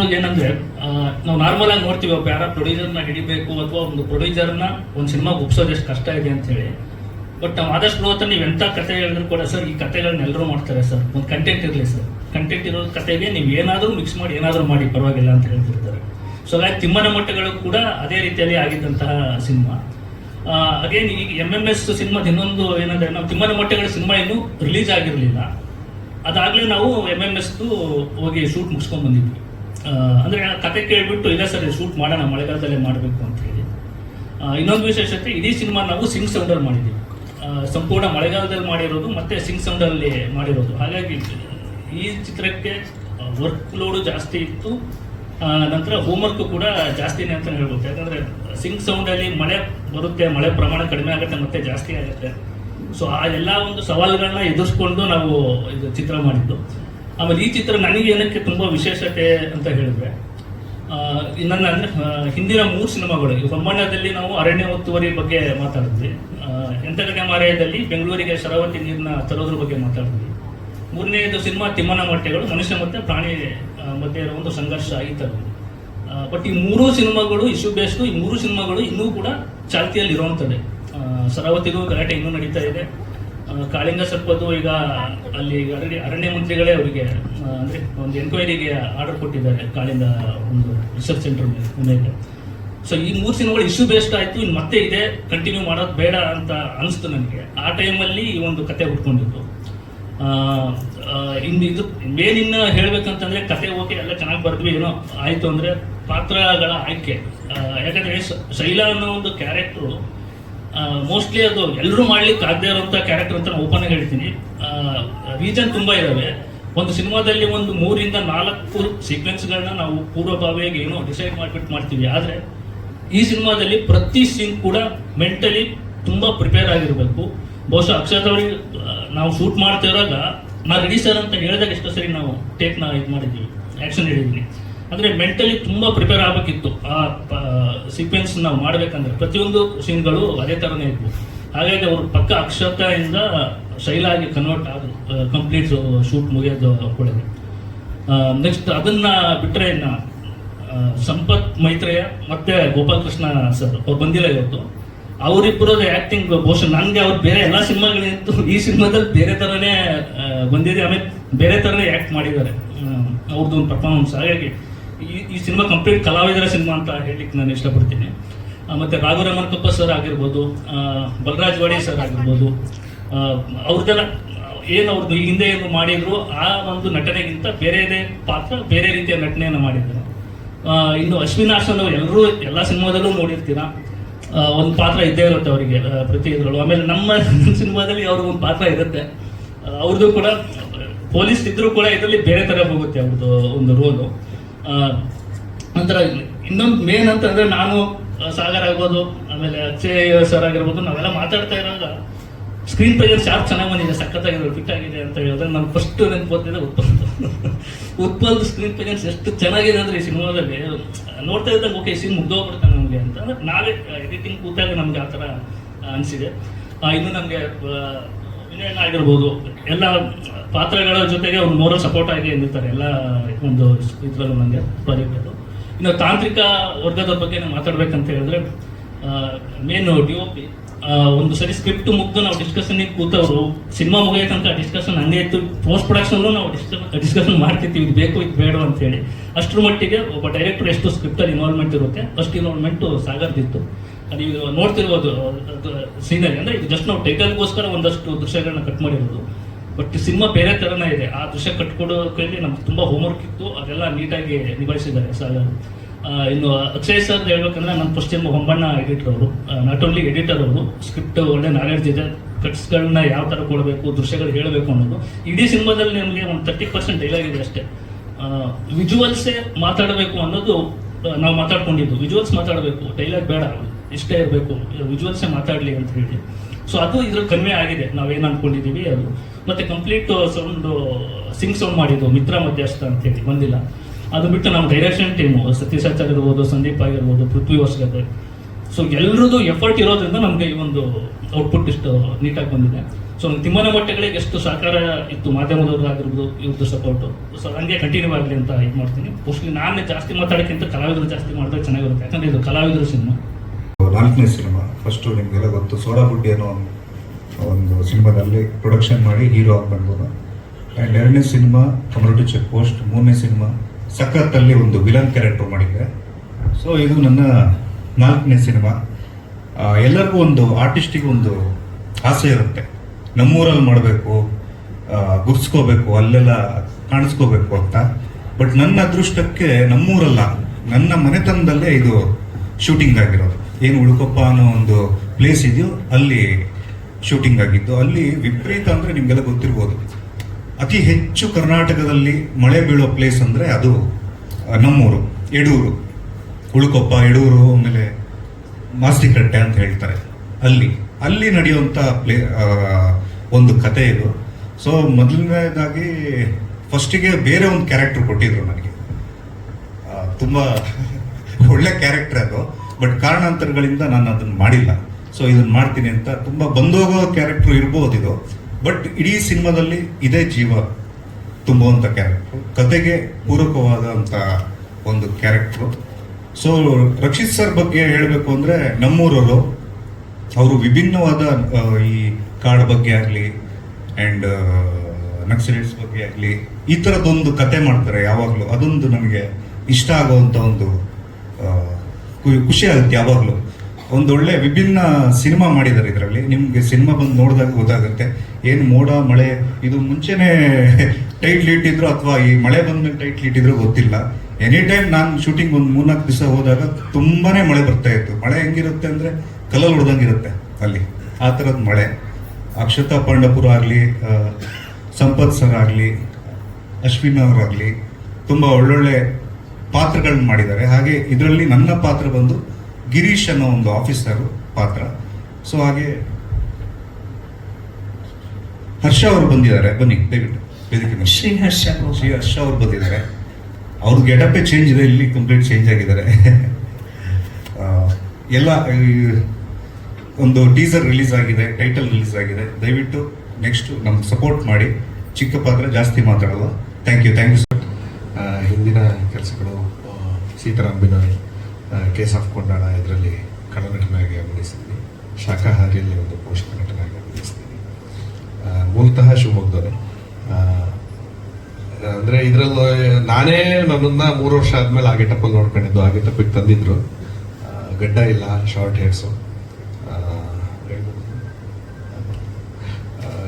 ನಿರ್ದೇಶಕರು ಏನಂದ್ರೆ ನಾವು ನಾರ್ಮಲ್ ಆಗಿ ನೋಡ್ತೀವಿ, ಒಬ್ಬ ಯಾರ ಪ್ರೊಡ್ಯೂಸರ್ನ ಹಿಡಿಬೇಕು ಅಥವಾ ಒಂದು ಪ್ರೊಡ್ಯೂಸರ್ನ ಒಂದು ಸಿನಿಮಾ ಒಪ್ಸೋದು ಎಷ್ಟು ಕಷ್ಟ ಇದೆ ಅಂತ ಹೇಳಿ. ಬಟ್ ನಾವು ಆದಷ್ಟು ಹತ್ರ ನೀವು ಎಂಥ ಕತೆ ಹೇಳಿದ್ರು ಕೂಡ ಸರ್ ಈ ಕತೆಗಳನ್ನ ಎಲ್ಲರೂ ಮಾಡ್ತಾರೆ ಸರ್ ಒಂದು ಕಂಟೆಂಟ್ ಇರಲಿ ಸರ್ ಕಂಟೆಂಟ್ ಇರೋ ಕತೆಗೆ ನೀವು ಏನಾದರೂ ಮಿಕ್ಸ್ ಮಾಡಿ, ಏನಾದರೂ ಮಾಡಿ, ಪರವಾಗಿಲ್ಲ ಅಂತ ಹೇಳ್ತಿರ್ತಾರೆ. ಸೊ ಹಾಗಾಗಿ ತಿಮ್ಮನ ಮಟ್ಟಗಳು ಕೂಡ ಅದೇ ರೀತಿಯಲ್ಲಿ ಆಗಿದ್ದಂತಹ ಸಿನಿಮಾ ಅಗೇನ್ ಈಗ ಎಂ ಎಂ ಎಸ್ ಸಿನಿಮಾದ ಇನ್ನೊಂದು ಏನಂದ್ರೆ, ನಾವು ತಿಮ್ಮನ ಮಟ್ಟಗಳ ಸಿನಿಮಾ ಇನ್ನೂ ರಿಲೀಸ್ ಆಗಿರಲಿಲ್ಲ. ಅದಾಗಲೇ ನಾವು ಎಂ ಎಂ ಎಸ್ದು ಹೋಗಿ ಶೂಟ್ ಮುಗಿಸ್ಕೊಂಡು ಬಂದಿದ್ವಿ. ಅಂದ್ರೆ ಆ ಕತೆ ಕೇಳಿಬಿಟ್ಟು, ಇಲ್ಲ ಸರ್ ಶೂಟ್ ಮಾಡೋಣ, ಮಳೆಗಾಲದಲ್ಲೇ ಮಾಡಬೇಕು ಅಂತ ಹೇಳಿ. ಇನ್ನೊಂದು ವಿಶೇಷತೆ, ಇಡೀ ಸಿನಿಮಾ ನಾವು ಸಿಂಗ್ ಸೌಂಡಲ್ಲಿ ಮಾಡಿದ್ದೀವಿ. ಸಂಪೂರ್ಣ ಮಳೆಗಾಲದಲ್ಲಿ ಮಾಡಿರೋದು, ಮತ್ತೆ ಸಿಂಗ್ ಸೌಂಡಲ್ಲಿ ಮಾಡಿರೋದು. ಹಾಗಾಗಿ, ಈ ಚಿತ್ರಕ್ಕೆ ವರ್ಕ್ ಲೋಡು ಜಾಸ್ತಿ ಇತ್ತು. ನಂತರ ಹೋಮ್ವರ್ಕ್ ಕೂಡ ಜಾಸ್ತಿನೇ ಅಂತ ಹೇಳ್ಬೋದು. ಯಾಕಂದ್ರೆ ಸಿಂಗ್ ಸೌಂಡಲ್ಲಿ ಮಳೆ ಬರುತ್ತೆ, ಮಳೆ ಪ್ರಮಾಣ ಕಡಿಮೆ ಆಗುತ್ತೆ, ಮತ್ತೆ ಜಾಸ್ತಿ ಆಗುತ್ತೆ. ಸೊ ಆ ಎಲ್ಲ ಒಂದು ಸವಾಲುಗಳನ್ನ ಎದುರಿಸ್ಕೊಂಡು ನಾವು ಇದು ಚಿತ್ರ ಮಾಡಿದ್ದು. ಆಮೇಲೆ ಈ ಚಿತ್ರ ನನಗೆ ಏನಕ್ಕೆ ತುಂಬಾ ವಿಶೇಷತೆ ಅಂತ ಹೇಳಿದ್ರೆ ನನ್ನ ಅಂದರೆ ಹಿಂದಿನ ಮೂರು ಸಿನಿಮಾಗಳು, ಈ ಹೊಮ್ಮಣ್ಣದಲ್ಲಿ ನಾವು ಅರಣ್ಯ ಒತ್ತುವರಿ ಬಗ್ಗೆ ಮಾತಾಡಿದ್ವಿ. ಎಂತಗಡೆ ಮಾರಾಯದಲ್ಲಿ ಬೆಂಗಳೂರಿಗೆ ಶರಾವತಿ ನೀರನ್ನ ತರೋದ್ರ ಬಗ್ಗೆ ಮಾತಾಡಿದ್ವಿ. ಮೂರನೇದು ಸಿನಿಮಾ ತಿಮ್ಮನ ಮೊಟ್ಟೆಗಳು, ಮನುಷ್ಯ ಮತ್ತೆ ಪ್ರಾಣಿ ಮಧ್ಯೆ ಇರೋ ಒಂದು ಸಂಘರ್ಷ ಈ ಬಟ್ ಈ ಮೂರು ಸಿನಿಮಾಗಳು ಇಶ್ಯೂ ಬೇಸ್ಡು ಈ ಮೂರು ಸಿನಿಮಾಗಳು ಇನ್ನೂ ಕೂಡ ಚಾಲ್ತಿಯಲ್ಲಿ ಇರುವಂಥದ್ದೇ ಶರಾವತಿಗೂ ಗಲಾಟೆ ಇನ್ನೂ ನಡೀತಾ ಇದೆ. ಕಾಳಿಂಗ ಸರ್ಪದ್ದು ಈಗ ಅಲ್ಲಿ ಅರಣ್ಯ ಅರಣ್ಯ ಮಂತ್ರಿಗಳೇ ಅವರಿಗೆ ಅಂದರೆ ಒಂದು ಎನ್ಕ್ವೈರಿಗೆ ಆರ್ಡರ್ ಕೊಟ್ಟಿದ್ದಾರೆ ಕಾಳಿಂಗ ಒಂದು ರಿಸರ್ಚ್ ಸೆಂಟರ್ ಮೇಲೆ ಸೊ ಈ ಮೂರು ಸಿನಿಮಾಗಳು ಇಶ್ಯೂ ಬೇಸ್ಡ್ ಆಯಿತು, ಇನ್ನು ಮತ್ತೆ ಇದೆ ಕಂಟಿನ್ಯೂ ಮಾಡೋದು ಬೇಡ ಅಂತ ಅನಿಸ್ತು ನನಗೆ. ಆ ಟೈಮಲ್ಲಿ ಈ ಒಂದು ಕತೆ ಹುಟ್ಕೊಂಡಿದ್ದು ಇನ್ನು ಇದು ಮೇನಿನ್ನ ಹೇಳ್ಬೇಕಂತಂದರೆ ಕತೆ ಓಕೆ ಎಲ್ಲ ಚೆನ್ನಾಗಿ ಬರ್ದ್ವಿ, ಏನೋ ಆಯಿತು ಅಂದರೆ ಪಾತ್ರಗಳ ಆಯ್ಕೆ. ಯಾಕಂದ್ರೆ ಶೈಲಾ ಅನ್ನೋ ಒಂದು ಕ್ಯಾರೆಕ್ಟ್ರು ಮೋಸ್ಟ್ಲಿ ಅದು ಎಲ್ಲರೂ ಮಾಡ್ಲಿಕ್ಕೆ ಆಗದೆ ಇರೋಂಥ ಕ್ಯಾರೆಕ್ಟರ್ ಅಂತ ನಾನು ಓಪನ್ ಆಗಿ ಹೇಳ್ತೀನಿ. ರೀಸನ್ ತುಂಬಾ ಇದಾವೆ. ಒಂದು ಸಿನಿಮಾದಲ್ಲಿ ಒಂದು ಮೂರಿಂದ ನಾಲ್ಕು ಸೀಕ್ವೆನ್ಸ್ಗಳನ್ನ ನಾವು ಪೂರ್ವಭಾವಿಯಾಗಿ ಏನೋ ಡಿಸೈಡ್ ಮಾಡಿಬಿಟ್ಟು ಮಾಡ್ತೀವಿ. ಆದ್ರೆ ಈ ಸಿನಿಮಾದಲ್ಲಿ ಪ್ರತಿ ಸೀನ್ ಕೂಡ ಮೆಂಟಲಿ ತುಂಬಾ ಪ್ರಿಪೇರ್ ಆಗಿರಬೇಕು. ಬಹುಶಃ ಅಕ್ಷತ್ ಅವ್ರಿಗೆ ನಾವು ಶೂಟ್ ಮಾಡ್ತಾ ನಾ ರೆಡಿ ಸರ್ ಅಂತ ಹೇಳಿದಾಗ ಎಷ್ಟೋ ಸರಿ ನಾವು ಟೇಕ್ನ ಇದು ಮಾಡಿದ್ದೀವಿ ಆಕ್ಷನ್ ಹೇಳಿದ್ವಿ. ಅಂದ್ರೆ ಮೆಂಟಲಿ ತುಂಬಾ ಪ್ರಿಪೇರ್ ಆಗಬೇಕಿತ್ತು. ಆ ಸೀಕ್ವೆನ್ಸ್ ನಾವು ಮಾಡಬೇಕಂದ್ರೆ ಪ್ರತಿಯೊಂದು ಸೀನ್ಗಳು ಅದೇ ತರನೇ ಇದ್ವು. ಹಾಗಾಗಿ ಅವರು ಪಕ್ಕ ಅಕ್ಷತೆಯಿಂದ ಶೈಲಾಗಿ ಕನ್ವರ್ಟ್ ಆದ್ರು ಕಂಪ್ಲೀಟ್ ಶೂಟ್ ಮುಗಿಯೋದು ಕೂಡ ನೆಕ್ಸ್ಟ್ ಅದನ್ನ ಬಿಟ್ರೆ ಇನ್ನ ಸಂಪತ್ ಮೈತ್ರೇಯ ಮತ್ತೆ ಗೋಪಾಲಕೃಷ್ಣ ಸರ್ ಅವ್ರು ಬಂದಿಲ್ಲ ಇವತ್ತು. ಅವರಿಬ್ಬರದ ಆ್ಯಕ್ಟಿಂಗ್ ಬಹುಶಃ ನನಗೆ ಅವ್ರು ಬೇರೆ ಎಲ್ಲ ಸಿನಿಮಾಗಳಿತ್ತು ಈ ಸಿನಿಮಾದಲ್ಲಿ ಬೇರೆ ತರನೇ ಆ, ಬಂದಿದೆ. ಆಮೇಲೆ ಬೇರೆ ತರನೇ ಆಕ್ಟ್ ಮಾಡಿದ್ದಾರೆ. ಅವ್ರದ್ದು ಒಂದು ಪರ್ಫಾರ್ಮೆನ್ಸ್ ಹಾಗಾಗಿ ಈ ಈ ಸಿನಿಮಾ ಕಂಪ್ಲೀಟ್ ಕಲಾವಿದರ ಸಿನಿಮಾ ಅಂತ ಹೇಳಲಿಕ್ಕೆ ನಾನು ಇಷ್ಟಪಡ್ತೀನಿ. ಮತ್ತು ರಾಘುರಮನ್ ಕಪ್ಪ ಸರ್ ಆಗಿರ್ಬೋದು ಬಲರಾಜ್ ವಾಡಿ ಸರ್ ಆಗಿರ್ಬೋದು ಅವ್ರದ್ದೆಲ್ಲ, ಏನು ಅವ್ರದ್ದು ಹಿಂದೆ ಏನು ಮಾಡಿದ್ರು, ಆ ಒಂದು ನಟನೆಗಿಂತ ಬೇರೆದೇ ಪಾತ್ರ, ಬೇರೆ ರೀತಿಯ ನಟನೆಯನ್ನು ಮಾಡಿದ್ದಾರೆ. ಇನ್ನು ಅಶ್ವಿನ್ ಆಶನ್ ಅವರು ಎಲ್ಲರೂ ಎಲ್ಲ ಸಿನಿಮಾದಲ್ಲೂ ನೋಡಿರ್ತೀರಾ? ಒಂದು ಪಾತ್ರ ಇದ್ದೇ ಇರುತ್ತೆ ಅವರಿಗೆ ಪ್ರತಿ ಇದರಲ್ಲೂ ಆಮೇಲೆ ನಮ್ಮ ಸಿನಿಮಾದಲ್ಲಿ ಅವ್ರಿಗೆ ಒಂದು ಪಾತ್ರ ಇರುತ್ತೆ. ಅವ್ರದ್ದು ಕೂಡ, ಪೊಲೀಸ್ ಇದ್ದರೂ ಕೂಡ ಇದರಲ್ಲಿ ಬೇರೆ ಥರ ಹೋಗುತ್ತೆ ಅವ್ರದ್ದು ಒಂದು ರೋಲು ನಂತರ ಇನ್ನೊಂದು ಮೇನ್ ಅಂತಂದ್ರೆ ನಾನು ಸಾಗರ್ ಆಗ್ಬೋದು, ಆಮೇಲೆ ಅಕ್ಷಯ್ ಸರ್ ಆಗಿರ್ಬೋದು, ನಾವೆಲ್ಲ ಮಾತಾಡ್ತಾ ಇರುವಾಗ ಸ್ಕ್ರೀನ್ ಪ್ರೆಜರ್ ಶಾರ್ಪ್ ಚೆನ್ನಾಗಿ ಬಂದಿದೆ, ಸಖತ್ತಾಗಿದೆ ಫಿಟ್ ಆಗಿದೆ ಅಂತ ಹೇಳಿದ್ರೆ ನಾನು ಫಸ್ಟ್ ನೆನ್ಪೋತಿದ್ದೆ ಉತ್ಪಲ್ ಉತ್ಪಲ್ದು ಸ್ಕ್ರೀನ್ ಪ್ರೆಜೆನ್ಸ್ ಎಷ್ಟು ಚೆನ್ನಾಗಿದೆ ಅಂದ್ರೆ ಈ ಸಿನಿಮಾದಲ್ಲಿ, ನೋಡ್ತಾ ಇದ್ದಾಗ ಓಕೆ ಸೀನ್ ಮುಗ್ದೋಗ್ಬಿಡ್ತಾನೆ ನಮಗೆ ಅಂತ. ನಾವೇ ಎಡಿಟಿಂಗ್ ಕೂತಾಗ ನಮ್ಗೆ ಆ ಥರ ಅನಿಸಿದೆ. ಇನ್ನು ನಮಗೆ ಆಗಿರ್ಬೋದು, ಎಲ್ಲ ಪಾತ್ರಗಳ ಜೊತೆಗೆ ಅವ್ರು ಮೋರಲ್ ಸಪೋರ್ಟ್ ಆಗಿ ನಿಲ್ತಾರೆ ಎಲ್ಲ ಒಂದು ಇದ್ರಲ್ಲೂ ನನಗೆ ಪ್ರಾಜೆಕ್ಟಲ್ಲೂ. ಇನ್ನು ತಾಂತ್ರಿಕ ವರ್ಗದ ಬಗ್ಗೆ ನಾವು ಮಾತಾಡ್ಬೇಕಂತ ಹೇಳಿದ್ರೆ ಮೇನ್ ಡಿ ಒ ಪಿ ಒಂದು ಸರಿ ಸ್ಕ್ರಿಪ್ಟ್ ಮುಗ್ದು ನಾವು ಡಿಸ್ಕಷನ್ ಕೂತವರು, ಸಿನಿಮಾ ಮುಗಿಯೋ ತನಕ ಡಿಸ್ಕಷನ್ ಹಂಗೆ ಇತ್ತು. ಪೋಸ್ಟ್ ಪ್ರೊಡಕ್ಷನ್ ನಾವು ಡಿಸ್ಕಷನ್ ಮಾಡ್ತಿರ್ತೀವಿ ಇದು ಬೇಕು, ಇದು ಬೇಡ ಅಂತ ಹೇಳಿ. ಅಷ್ಟರ ಮಟ್ಟಿಗೆ ಒಬ್ಬ ಡೈರೆಕ್ಟರ್ ಎಷ್ಟು ಸ್ಕ್ರಿಪ್ಟಲ್ಲಿ ಇನ್ವಾಲ್ವ್ಮೆಂಟ್ ಇರುತ್ತೆ ಅಷ್ಟು ಇನ್ವಾಲ್ವ್ಮೆಂಟು ಸಾಗರ್ದಿತ್ತು. ನೀವು ನೋಡ್ತಿರ್ಬೋದು ಸೀನರಿ. ಅಂದ್ರೆ ಇದು ಜಸ್ಟ್ ನಾವು ಟೈಟಲ್ಗೋಸ್ಕರ ಒಂದಷ್ಟು ದೃಶ್ಯಗಳನ್ನ ಕಟ್ ಮಾಡಿರೋದು. ಬಟ್ ಸಿನಿಮಾ ಬೇರೆ ಥರನೇ ಇದೆ. ಆ ದೃಶ್ಯ ಕಟ್ಕೊಡೋಕಲ್ಲಿ ನಮ್ಗೆ ತುಂಬಾ ಹೋಮ್ವರ್ಕ್ ಇತ್ತು. ಅದೆಲ್ಲ ನೀಟಾಗಿ ನಿಭಾಯಿಸಿದ್ದಾರೆ ಸರ್. ಇನ್ನು ಅಕ್ಷಯ್ ಸರ್ ಹೇಳ್ಬೇಕಂದ್ರೆ ನನ್ನ ಫಸ್ಟ್ ಟೈಮ್ ಹೊಂಬಣ್ಣ ಎಡಿಟರ್ ಅವರು. ನಾಟ್ ಓನ್ಲಿ ಎಡಿಟರ್ ಅವರು ಸ್ಕ್ರಿಪ್ಟ್ ಒಳ್ಳೆ ನಾಲೆಡ್ಜ್ ಇದೆ. ಕಟ್ಸ್ಗಳನ್ನ ಯಾವ ತರ ಕೊಡಬೇಕು, ದೃಶ್ಯಗಳು ಹೇಳಬೇಕು ಅನ್ನೋದು. ಇಡೀ ಸಿನಿಮಾದಲ್ಲಿ ನಿಮಗೆ ಒಂದು ತರ್ಟಿ ಪರ್ಸೆಂಟ್ ಡೈಲಾಗ್ ಇದೆ ಅಷ್ಟೇ. ವಿಜುವಲ್ಸೇ ಮಾತಾಡಬೇಕು ಅನ್ನೋದು ನಾವು ಮಾತಾಡ್ಕೊಂಡಿದ್ದು. ವಿಜುವಲ್ಸ್ ಮಾತಾಡಬೇಕು. ಡೈಲಾಗ್ ಬೇಡ. ಇಷ್ಟೇ ಇರಬೇಕು. ವಿಜುವಲ್ಸೇ ಮಾತಾಡಲಿ ಅಂತ ಹೇಳಿ. ಸೊ ಅದು ಇದ್ರ ಕನ್ವೆ ಆಗಿದೆ. ನಾವೇನು ಅಂದ್ಕೊಂಡಿದ್ದೀವಿ ಅದು. ಮತ್ತೆ ಕಂಪ್ಲೀಟ್ ಸೌಂಡ್ ಸಿಂಗ್ ಸೌಂಡ್ ಮಾಡಿದ್ದು, ಮಿತ್ರ ಮಧ್ಯಸ್ಥ ಅಂತ ಹೇಳಿ, ಬಂದಿಲ್ಲ. ಅದು ಬಿಟ್ಟು ನಮ್ಮ ಡೈರೆಕ್ಷನ್ ಟೀಮು ಸತೀಶ್ ಆಚಾರ್ಯ ಇರ್ಬೋದು ಸಂದೀಪ್ ಆಗಿರ್ಬೋದು, ಪೃಥ್ವಿ ಹೊಸಗದ್ದೆ. ಸೊ ಎಲ್ಲರದು ಎಫರ್ಟ್ ಇರೋದ್ರಿಂದ ನಮಗೆ ಈ ಒಂದು ಔಟ್ಪುಟ್ ಇಷ್ಟು ನೀಟಾಗಿ ಬಂದಿದೆ. ಸೊ ತಿಮ್ಮನ ಮೊಟ್ಟೆಗಳಿಗೆ ಎಷ್ಟು ಸಹಕಾರ ಇತ್ತು, ಮಾಧ್ಯಮದವರು ಆಗಿರ್ಬೋದು, ಇವ್ರದ್ದು ಸಪೋರ್ಟು ಸೊ ಹಂಗೆ ಕಂಟಿನ್ಯೂ ಆಗಲಿ ಅಂತ ಇದು ಮಾಡ್ತೀನಿ. ಮೋಸ್ಟ್ಲಿ ನಾನೇ ಜಾಸ್ತಿ ಮಾತಾಡೋಕ್ಕಿಂತ ಕಲಾವಿದರು ಜಾಸ್ತಿ ಮಾಡಿದ್ರೆ ಚೆನ್ನಾಗಿರುತ್ತೆ. ಯಾಕಂದ್ರೆ ಇದು ಕಲಾವಿದರು ಸಿನಿಮಾ. ನಾಲ್ಕನೇ ಸಿನಿಮಾ. ಫಸ್ಟು ನಿಮಗೆಲ್ಲ ಗೊತ್ತು, ಸೋಡಾ ಬುಡ್ಡಿ ಅನ್ನೋ ಒಂದು- ಸಿನಿಮಾದಲ್ಲಿ ಪ್ರೊಡಕ್ಷನ್ ಮಾಡಿ ಹೀರೋ ಆಗಿ ಬಂದ್ಬೋದು ಆ್ಯಂಡ್ ಎರಡನೇ ಸಿನಿಮಾ ಕಮ್ಯುನಿಟಿ ಚೆಕ್ ಪೋಸ್ಟ್ ಮೂರನೇ ಸಿನಿಮಾ, ಸಖತ್ತಲ್ಲಿ ಒಂದು ವಿಲನ್ ಕ್ಯಾರೆಕ್ಟರ್ ಮಾಡಿದ್ದೆ. ಸೊ ಇದು ನನ್ನ ನಾಲ್ಕನೇ ಸಿನಿಮಾ. ಎಲ್ಲರಿಗೂ ಒಂದು ಆರ್ಟಿಸ್ಟಿಗೆ ಒಂದು ಆಸೆ ಇರುತ್ತೆ. ನಮ್ಮೂರಲ್ಲಿ ಮಾಡಬೇಕು ಗುರ್ಸ್ಕೋಬೇಕು, ಅಲ್ಲೆಲ್ಲ ಕಾಣಿಸ್ಕೋಬೇಕು ಅಂತ. ಬಟ್ ನನ್ನ ಅದೃಷ್ಟಕ್ಕೆ ನಮ್ಮೂರಲ್ಲ, ನನ್ನ ಮನೆತನದಲ್ಲೇ ಇದು ಶೂಟಿಂಗ್ ಆಗಿರೋದು. ಏನು ಉಳುಕೊಪ್ಪ ಅನ್ನೋ ಒಂದು ಪ್ಲೇಸ್ ಇದೆಯೋ ಅಲ್ಲಿ ಶೂಟಿಂಗ್ ಆಗಿದ್ದು, ಅಲ್ಲಿ ವಿಪರೀತ ಅಂದರೆ ನಿಮಗೆಲ್ಲ ಗೊತ್ತಿರ್ಬೋದು. ಅತಿ ಹೆಚ್ಚು ಕರ್ನಾಟಕದಲ್ಲಿ ಮಳೆ ಬೀಳೋ ಪ್ಲೇಸ್ ಅಂದರೆ ಅದು ನಮ್ಮೂರು ಯಡೂರು ಉಳುಕೊಪ್ಪ ಯಡೂರು ಆಮೇಲೆ ಮಾಸ್ತಿಕಟ್ಟೆ ಅಂತ ಹೇಳ್ತಾರೆ. ಅಲ್ಲಿ ಅಲ್ಲಿ ನಡೆಯುವಂಥ ಪ್ಲೇ ಒಂದು ಕತೆ ಇದು. ಸೊ ಮೊದಲನೇದಾಗಿ ಫಸ್ಟಿಗೆ ಬೇರೆ ಒಂದು ಕ್ಯಾರೆಕ್ಟರ್ ಕೊಟ್ಟಿದ್ರು ನನಗೆ. ತುಂಬಾ ಒಳ್ಳೆ ಕ್ಯಾರೆಕ್ಟರ್ ಅದು. ಬಟ್ ಕಾರಣಾಂತರಗಳಿಂದ ನಾನು ಅದನ್ನು ಮಾಡಿಲ್ಲ. ಸೊ ಇದನ್ನು ಮಾಡ್ತೀನಿ ಅಂತ ತುಂಬಾ ಬಂದೋಗೋ ಕ್ಯಾರೆಕ್ಟ್ರು ಇರ್ಬೋದು ಇದು. ಬಟ್ ಇಡೀ ಸಿನಿಮಾದಲ್ಲಿ ಇದೇ ಜೀವ ತುಂಬುವಂಥ ಕ್ಯಾರೆಕ್ಟ್ರು ಕತೆಗೆ ಪೂರಕವಾದಂಥ ಒಂದು ಕ್ಯಾರೆಕ್ಟ್ರು ಸೊ ರಕ್ಷಿತ್ ಸರ್ ಬಗ್ಗೆ ಹೇಳಬೇಕು ಅಂದರೆ ನಮ್ಮೂರವರು ಅವರು ವಿಭಿನ್ನವಾದ ಈ ಕಾರ್ಡ್ ಬಗ್ಗೆ ಆಗಲಿ ಆ್ಯಂಡ್ ನಕ್ಸಲೈಟ್ಸ್ ಬಗ್ಗೆ ಆಗಲಿ ಈ ಥರದ್ದೊಂದು ಕತೆ ಮಾಡ್ತಾರೆ ಯಾವಾಗಲೂ. ಅದೊಂದು ನನಗೆ ಇಷ್ಟ ಆಗುವಂಥ ಒಂದು ಖುಷಿ ಆಗುತ್ತೆ ಯಾವಾಗಲೂ. ಒಂದೊಳ್ಳೆ ವಿಭಿನ್ನ ಸಿನಿಮಾ ಮಾಡಿದ್ದಾರೆ ಇದರಲ್ಲಿ. ನಿಮಗೆ ಸಿನಿಮಾ ಬಂದು ನೋಡಿದಾಗ ಗೊತ್ತಾಗುತ್ತೆ. ಏನು ಮೋಡ, ಮಳೆ, ಇದು ಮುಂಚೆನೆ ಟೈಟ್ಲ್ ಇದ್ರು ಅಥವಾ ಈ ಮಳೆ ಬಂದ್ಮೇಲೆ ಟೈಟ್ಲ್ ಇದ್ರು ಗೊತ್ತಿಲ್ಲ. ಎನಿ ಟೈಮ್ ನಾನು ಶೂಟಿಂಗ್ ಒಂದು ಮೂರ್ನಾಲ್ಕು ದಿವಸ ಹೋದಾಗ ತುಂಬಾನೇ ಮಳೆ ಬರ್ತಾ ಇತ್ತು. ಮಳೆ ಹೆಂಗಿರುತ್ತೆ ಅಂದ್ರೆ ಕಲ್ಲಲ್ಲಿ ಹೊಡೆದಂಗಿರುತ್ತೆ ಅಲ್ಲಿ. ಆ ಥರದ ಮಳೆ. ಅಕ್ಷತಾ ಪಾಂಡಪುರ ಆಗಲಿ ಸಂಪತ್ ಸರ್ ಆಗಲಿ, ಅಶ್ವಿನ್ ಅವರಾಗಲಿ ತುಂಬ ಒಳ್ಳೊಳ್ಳೆ ಪಾತ್ರಗಳನ್ನ ಮಾಡಿದ್ದಾರೆ. ಹಾಗೆ ಇದರಲ್ಲಿ ನನ್ನ ಪಾತ್ರ ಬಂದು ಗಿರೀಶ್ ಅನ್ನೋ ಒಂದು ಆಫೀಸರ್ ಪಾತ್ರ. ಸೊ ಹಾಗೆ ಹರ್ಷ ಅವರು ಬಂದಿದ್ದಾರೆ. ಬನ್ನಿ ದಯವಿಟ್ಟು ವೇದಿಕೆ ಶ್ರೀ ಹರ್ಷ ಶ್ರೀ ಹರ್ಷ ಅವರು ಬಂದಿದ್ದಾರೆ. ಅವ್ರ ಗೆಟಪ್ಪೇ ಚೇಂಜ್ ಇದೆ ಇಲ್ಲಿ ಕಂಪ್ಲೀಟ್ ಚೇಂಜ್ ಆಗಿದ್ದಾರೆ. ಎಲ್ಲ ಒಂದು ಟೀಸರ್ ರಿಲೀಸ್ ಆಗಿದೆ ಟೈಟಲ್ ರಿಲೀಸ್ ಆಗಿದೆ. ದಯವಿಟ್ಟು ನೆಕ್ಸ್ಟ್ ನಮ್ಗೆ ಸಪೋರ್ಟ್ ಮಾಡಿ. ಚಿಕ್ಕ ಪಾತ್ರ ಜಾಸ್ತಿ ಮಾತಾಡಲ್ಲ. ಥ್ಯಾಂಕ್ ಯು ಥ್ಯಾಂಕ್ ಯು ಹಿಂದಿನ ಕೆಲಸಗಳು ಆ, ಸೀತಾರಾಮ್ ಬಿನಾಯ್ ಕೇಸ್ ಆಫ್ ಕೊಂಡಾಣ ಇದರಲ್ಲಿ ಕಳನಟನಾಗಿ ಅಭಿನಯಿಸಿದ್ದೀನಿ ಶಾಖಾಹಾರಿಯಲ್ಲಿ ಒಂದು ಪೋಷಕ ನಟನಾಗಿ ಅಭಿನಯಿಸಿದ್ದೀನಿ ಆ, ಮೂಲತಃ ಶಿವಮೊಗ್ಗದವರೇ ಅಂದರೆ ಇದರಲ್ಲಿ ನಾನೇ ನನ್ನನ್ನು ಮೂರು ವರ್ಷ ಆದ್ಮೇಲೆ ಆ ಗೆಟಪ್ಪಲ್ಲಿ ನೋಡ್ಕೊಂಡಿದ್ದು. ಆ ಗೆಟಪ್ಪಿಗೆ ತಂದಿದ್ರು ಗಡ್ಡ ಇಲ್ಲ ಶಾರ್ಟ್ ಹೇರ್ಸು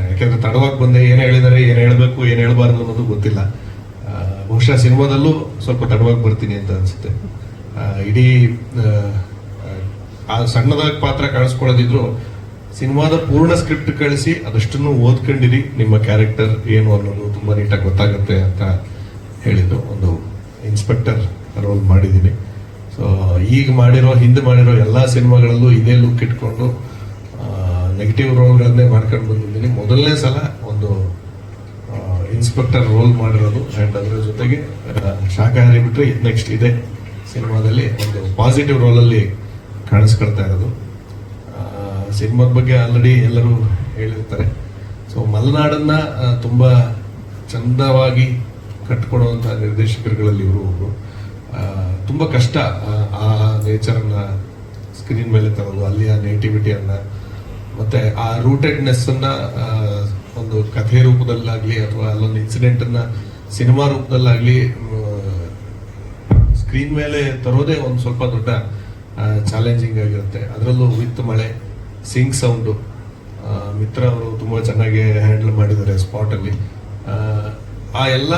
ಯಾಕೆಂದ್ರೆ ತಡವಾಗಿ ಬಂದೆ ಏನು ಹೇಳಿದಾರೆ ಏನು ಹೇಳಬೇಕು ಏನು ಹೇಳಬಾರ್ದು ಅನ್ನೋದು ಗೊತ್ತಿಲ್ಲ. ಬಹುಶಃ ಸಿನಿಮಾದಲ್ಲೂ ಸ್ವಲ್ಪ ತಡವಾಗಿ ಬರ್ತೀನಿ ಅಂತ ಅನ್ಸುತ್ತೆ. ಇಡೀ ಆ, ಸಣ್ಣದಾಗಿ ಪಾತ್ರ ಕಾಣಿಸ್ಕೊಳ್ಳೋದಿದ್ರು ಸಿನಿಮಾದ ಪೂರ್ಣ ಸ್ಕ್ರಿಪ್ಟ್ ಕಳಿಸಿ ಅದಷ್ಟನ್ನು ಓದ್ಕೊಂಡಿರಿ ನಿಮ್ಮ ಕ್ಯಾರೆಕ್ಟರ್ ಏನು ಅನ್ನೋದು ತುಂಬಾ ನೀಟಾಗಿ ಗೊತ್ತಾಗುತ್ತೆ ಅಂತ ಹೇಳಿದ್ದು ಒಂದು ಇನ್ಸ್ಪೆಕ್ಟರ್ ರೋಲ್ ಮಾಡಿದ್ದೀನಿ. ಸೊ ಈಗ ಮಾಡಿರೋ ಹಿಂದೆ ಮಾಡಿರೋ ಎಲ್ಲ ಸಿನಿಮಾಗಳಲ್ಲೂ ಇದೇ ಲುಕ್ ಇಟ್ಕೊಂಡು ನೆಗೆಟಿವ್ ರೋಲ್ಗಳನ್ನೇ ಮಾಡ್ಕೊಂಡು ಬಂದಿದ್ದೀನಿ. ಮೊದಲನೇ ಸಲ ಇನ್ಸ್ಪೆಕ್ಟರ್ ರೋಲ್ ಮಾಡಿರೋದು ಆ್ಯಂಡ್ ಅದರ ಜೊತೆಗೆ ಶಾಖಾಹಾರಿ ಬಿಟ್ಟರೆ ನೆಕ್ಸ್ಟ್ ಇದೆ ಸಿನಿಮಾದಲ್ಲಿ ಒಂದು ಪಾಸಿಟಿವ್ ರೋಲಲ್ಲಿ ಕಾಣಿಸ್ಕೊಳ್ತಾ ಇರೋದು. ಸಿನಿಮಾದ ಬಗ್ಗೆ ಆಲ್ರೆಡಿ ಎಲ್ಲರೂ ಹೇಳಿರ್ತಾರೆ. ಸೊ ಮಲೆನಾಡನ್ನು ತುಂಬ ಚಂದವಾಗಿ ಕಟ್ಕೊಡುವಂಥ ನಿರ್ದೇಶಕರುಗಳಲ್ಲಿ ಇವರು ಒಬ್ರು. ತುಂಬ ಕಷ್ಟ ಆ, ನೇಚರನ್ನು ಸ್ಕ್ರೀನ್ ಮೇಲೆ ತರೋದು ಅಲ್ಲಿಯ ನೇಟಿವಿಟಿಯನ್ನು ಮತ್ತೆ ಆ ರೂಟೆಡ್ನೆಸ್ ಅನ್ನ ಆ, ಒಂದು ಕಥೆ ರೂಪದಲ್ಲಾಗ್ಲಿ ಅಥವಾ ಅಲ್ಲೊಂದು ಇನ್ಸಿಡೆಂಟ್ ಅನ್ನ ಸಿನಿಮಾ ರೂಪದಲ್ಲಾಗ್ಲಿ ಸ್ಕ್ರೀನ್ ಮೇಲೆ ತರೋದೇ ಒಂದು ಸ್ವಲ್ಪ ದೊಡ್ಡ ಚಾಲೆಂಜಿಂಗ್ ಆಗಿರುತ್ತೆ. ಅದರಲ್ಲೂ ವಿತ್ ಮಳೆ ಸಿಂಗ್ ಸೌಂಡು ಮಿತ್ರ ಅವರು ತುಂಬಾ ಚೆನ್ನಾಗಿ ಹ್ಯಾಂಡಲ್ ಮಾಡಿದ್ದಾರೆ ಸ್ಪಾಟ್ ಅಲ್ಲಿ. ಆ, ಆ ಎಲ್ಲ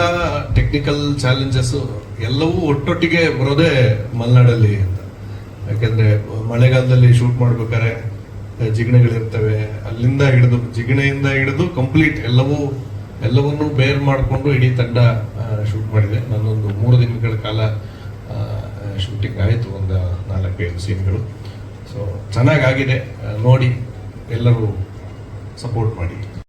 ಟೆಕ್ನಿಕಲ್ ಚಾಲೆಂಜಸ್ಸು ಎಲ್ಲವೂ ಒಟ್ಟೊಟ್ಟಿಗೆ ಬರೋದೇ ಮಲೆನಾಡಲ್ಲಿ ಅಂತ. ಯಾಕಂದ್ರೆ ಮಳೆಗಾಲದಲ್ಲಿ ಶೂಟ್ ಮಾಡ್ಬೇಕಾದ್ರೆ ಜಿಗಣೆಗಳಿರ್ತವೆ, ಅಲ್ಲಿಂದ ಹಿಡಿದು, ಜಿಗಣೆಯಿಂದ ಹಿಡಿದು ಕಂಪ್ಲೀಟ್ ಎಲ್ಲವೂ, ಎಲ್ಲವನ್ನೂ ಬೇರ್ ಮಾಡಿಕೊಂಡು ಇಡೀ ತಂಡ ಶೂಟ್ ಮಾಡಿದೆ. ನನ್ನೊಂದು ಮೂರು ದಿನಗಳ ಕಾಲ ಶೂಟಿಂಗ್ ಆಯಿತು, ಒಂದು ನಾಲ್ಕೈದು ಸೀನ್ಗಳು. ಸೊ ಚೆನ್ನಾಗಾಗಿದೆ. ನೋಡಿ, ಎಲ್ಲರೂ ಸಪೋರ್ಟ್ ಮಾಡಿ.